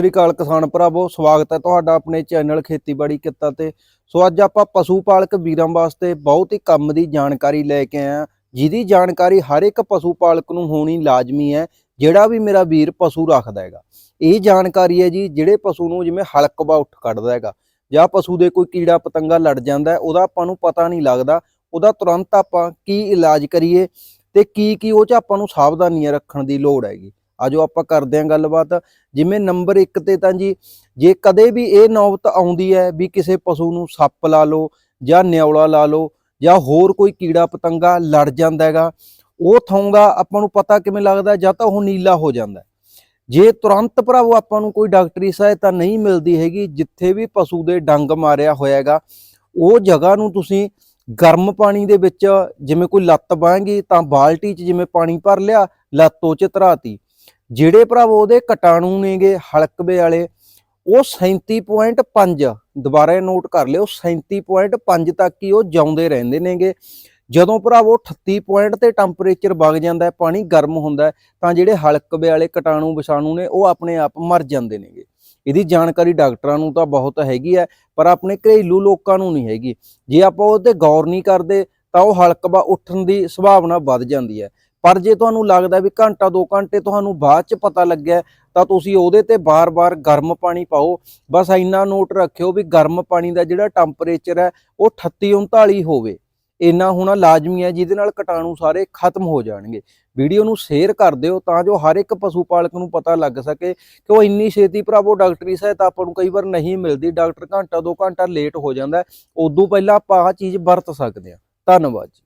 ਸ੍ਰੀ ਅਕਾਲ ਕਿਸਾਨ ਭਰਾਵੋ, ਸਵਾਗਤ ਹੈ ਤੁਹਾਡਾ ਆਪਣੇ ਚੈਨਲ ਖੇਤੀਬਾੜੀ ਕਿੱਤਾ ਤੇ। ਸੋ ਅੱਜ ਆਪਾਂ ਪਸ਼ੂ ਪਾਲਕ ਵੀਰਾਂ ਵਾਸਤੇ ਬਹੁਤ ਹੀ ਕੰਮ ਦੀ ਜਾਣਕਾਰੀ ਲੈ ਕੇ ਆਏ ਹਾਂ। ਜਿਹਦੀ ਜਾਣਕਾਰੀ ਹਰ ਇੱਕ ਪਸ਼ੂ ਪਾਲਕ ਨੂੰ ਹੋਣੀ ਲਾਜ਼ਮੀ ਹੈ, ਜਿਹੜਾ ਵੀ ਮੇਰਾ ਵੀਰ ਪਸ਼ੂ ਰੱਖਦਾ ਹੈਗਾ। ਇਹ ਜਾਣਕਾਰੀ ਹੈ ਜੀ, ਜਿਹੜੇ ਪਸ਼ੂ ਨੂੰ ਜਿਵੇਂ ਹਲਕਵਾ ਉੱਠ ਕੱਢਦਾ ਹੈਗਾ, ਜਾਂ ਪਸ਼ੂ ਦੇ ਕੋਈ ਕੀੜਾ ਪਤੰਗਾ ਲੜ ਜਾਂਦਾ ਉਹਦਾ ਆਪਾਂ ਨੂੰ ਪਤਾ ਨਹੀਂ ਲੱਗਦਾ। ਉਹਦਾ ਤੁਰੰਤ ਆਪਾਂ ਕੀ ਇਲਾਜ ਕਰੀਏ ਤੇ ਕੀ ਕੀ ਉਹ ਚ ਆਪਾਂ ਨੂੰ ਸਾਵਧਾਨੀਆਂ ਰੱਖਣ ਦੀ ਲੋੜ ਹੈਗੀ। ਆਜੋ ਆਪਾਂ ਕਰਦੇ ਹਾਂ ਗੱਲਬਾਤ। ਜਿਵੇਂ ਨੰਬਰ 1 ਤੇ ਤਾਂ ਜੀ, ਜੇ ਕਦੇ ਵੀ ਇਹ ਨੌਬਤ ਆਉਂਦੀ ਹੈ ਵੀ ਕਿਸੇ ਪਸ਼ੂ ਨੂੰ ਸੱਪ ਲਾ ਲਓ ਜਾਂ ਨਿਉਲਾ ਲਾ ਲਓ ਜਾਂ ਹੋਰ ਕੋਈ ਕੀੜਾ ਪਤੰਗਾ ਲੜ ਜਾਂਦਾ ਹੈਗਾ, ਉਹ ਥੋਂ ਦਾ ਆਪਾਂ ਨੂੰ ਪਤਾ ਕਿਵੇਂ ਲੱਗਦਾ ਜਾਂ ਤਾਂ ਉਹ ਨੀਲਾ ਹੋ ਜਾਂਦਾ। ਜੇ ਤੁਰੰਤ ਭਰਾਵੋ ਆਪਾਂ ਨੂੰ ਕੋਈ ਡਾਕਟਰੀ ਸਹਾਇਤਾ ਨਹੀਂ ਮਿਲਦੀ ਹੈਗੀ, ਜਿੱਥੇ ਵੀ ਪਸ਼ੂ ਦੇ ਡੰਗ ਮਾਰਿਆ ਹੋਇਆ ਹੈਗਾ, ਉਹ ਜਗ੍ਹਾ ਨੂੰ ਤੁਸੀਂ ਗਰਮ ਪਾਣੀ ਦੇ ਵਿੱਚ ਜਿਵੇਂ ਕੋਈ ਲੱਤ ਬਾਹਾਂਗੀ ਤਾਂ ਬਾਲਟੀ 'ਚ ਜਿਵੇਂ ਪਾਣੀ ਭਰ ਲਿਆ, ਲੱਤ ਉਹ 'ਚ ਧਰਾਤੀ। ਜਿਹੜੇ ਭਰਾਵੋ ਉਹਦੇ ਕਟਾਣੂ ਨੇਗੇ ਹਲਕਵੇ ਵਾਲੇ ਉਹ 37.5 ਦੁਬਾਰਾ ਨੋਟ ਕਰ ਲਿਓ 37.5 ਤੱਕ ਹੀ ਉਹ ਜਾਉਂਦੇ ਰਹਿੰਦੇ ਨੇਗੇ। ਜਦੋਂ ਭਰਾਵੋ 38 ਪੁਆਇੰਟ ਤੇ ਟੈਂਪਰੇਚਰ ਵਗ ਜਾਂਦਾ ਹੈ ਪਾਣੀ ਗਰਮ ਹੁੰਦਾ ਹੈ, ਤਾਂ ਜਿਹੜੇ ਹਲਕਵੇ ਵਾਲੇ ਕਟਾਣੂ ਵਿਸ਼ਾਣੂ ਨੇ ਉਹ ਆਪਣੇ ਆਪ ਮਰ ਜਾਂਦੇ ਨੇਗੇ। ਇਹਦੀ ਜਾਣਕਾਰੀ ਡਾਕਟਰਾਂ ਨੂੰ ਤਾਂ ਬਹੁਤ ਹੈਗੀ ਹੈ ਪਰ ਆਪਣੇ ਘਰੇਲੂ ਲੋਕਾਂ ਨੂੰ ਨਹੀਂ ਹੈਗੀ। ਜੇ ਆਪਾਂ ਉਹਤੇ ਗੌਰ ਨਹੀਂ ਕਰਦੇ ਤਾਂ ਉਹ ਹਲਕਵਾ ਉੱਠਣ ਦੀ ਸੰਭਾਵਨਾ ਵੱਧ ਜਾਂਦੀ ਹੈ। ਪਰ ਜੇ ਤੁਹਾਨੂੰ ਲੱਗਦਾ ਵੀ ਘੰਟਾ 2 ਘੰਟੇ ਤੁਹਾਨੂੰ ਬਾਅਦ ਚ ਪਤਾ ਲੱਗਿਆ, ਤਾਂ ਤੁਸੀਂ ਉਹਦੇ ਤੇ ਬਾਰ-ਬਾਰ ਗਰਮ ਪਾਣੀ ਪਾਓ। ਬਸ ਇੰਨਾ ਨੋਟ ਰੱਖਿਓ ਵੀ ਗਰਮ ਪਾਣੀ ਦਾ ਜਿਹੜਾ ਟੈਂਪਰੇਚਰ ਹੈ, ਉਹ 38 39 ਹੋਵੇ। ਇੰਨਾ ਹੋਣਾ ਲਾਜ਼ਮੀ ਹੈ, ਜਿਹਦੇ ਨਾਲ ਕੀਟਾਣੂ ਸਾਰੇ ਖਤਮ ਹੋ ਜਾਣਗੇ। ਵੀਡੀਓ ਨੂੰ ਸ਼ੇਅਰ ਕਰ ਦਿਓ ਤਾਂ ਜੋ ਹਰ ਇੱਕ ਪਸ਼ੂ ਪਾਲਕ ਨੂੰ ਪਤਾ ਲੱਗ ਸਕੇ ਕਿ ਉਹ ਇੰਨੀ ਛੇਤੀ ਭਰਾਵੋ ਡਾਕਟਰੀ ਸਹਾਇਤਾ ਆਪਾਂ ਨੂੰ ਕਈ ਵਾਰ ਨਹੀਂ ਮਿਲਦੀ। ਡਾਕਟਰ ਘੰਟਾ 2 ਘੰਟਾ ਲੇਟ ਹੋ ਜਾਂਦਾ ਉਦੋਂ ਪਹਿਲਾਂ ਆਪਾਂ ਆਹ ਚੀਜ਼ ਵਰਤ ਸਕਦੇ ਹਾਂ। ਧੰਨਵਾਦ ਜੀ।